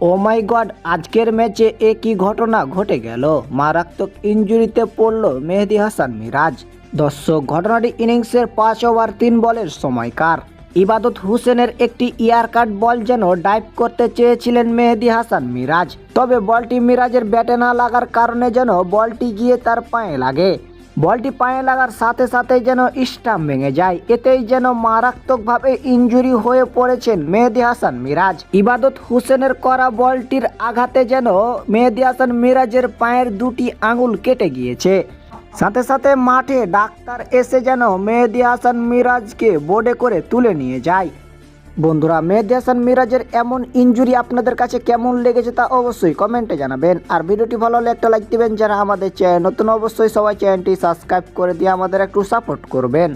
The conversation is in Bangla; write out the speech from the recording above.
ও মাই গড, আজকের ম্যাচে একই ঘটনা ঘটে গেল? মারাত্মক ইঞ্জুরিতে পড়ল মেহেদি হাসান মিরাজ। দর্শক, ঘটনাটি ইনিংসের পাঁচ ওভার, তিন বলের সময়কার। ইবাদত হুসেনের একটি ইয়ার কাট বল যেন ডাইভ করতে চেয়েছিলেন মেহেদি হাসান মিরাজ। তবে বলটি মিরাজের ব্যাটে না লাগার কারণে যেন বলটি গিয়ে তার পায়ে লাগে। বলটি পায়ে লাগার সাথে সাথে যেন স্টাম্প ভেঙে যায়। এতেই যেন মারাত্মকভাবে ইঞ্জুরি হয়ে পড়েছেন মেহেদি হাসান মিরাজ। ইবাদত হোসেনের করা বলটির আঘাতে যেন মেহেদি হাসান মিরাজের পায়ের দুটি আঙুল কেটে গিয়েছে। সাথে সাথে মাঠে ডাক্তার এসে যেন মেহেদি হাসান মিরাজকে বোর্ডে করে তুলে নিয়ে যায়। বন্ধুরা, মেহেদি হাসান মিরাজের এমন ইনজুরি আপনাদের কাছে কেমন লেগেছে তা অবশ্যই কমেন্টে জানাবেন। আর ভিডিওটি ভালো হলে একটা লাইক দিবেন, যারা আমাদের চ্যানেল নতুন অবশ্যই সবাই চ্যানেলটি সাবস্ক্রাইব করে দিয়ে আমাদের একটু সাপোর্ট করবেন।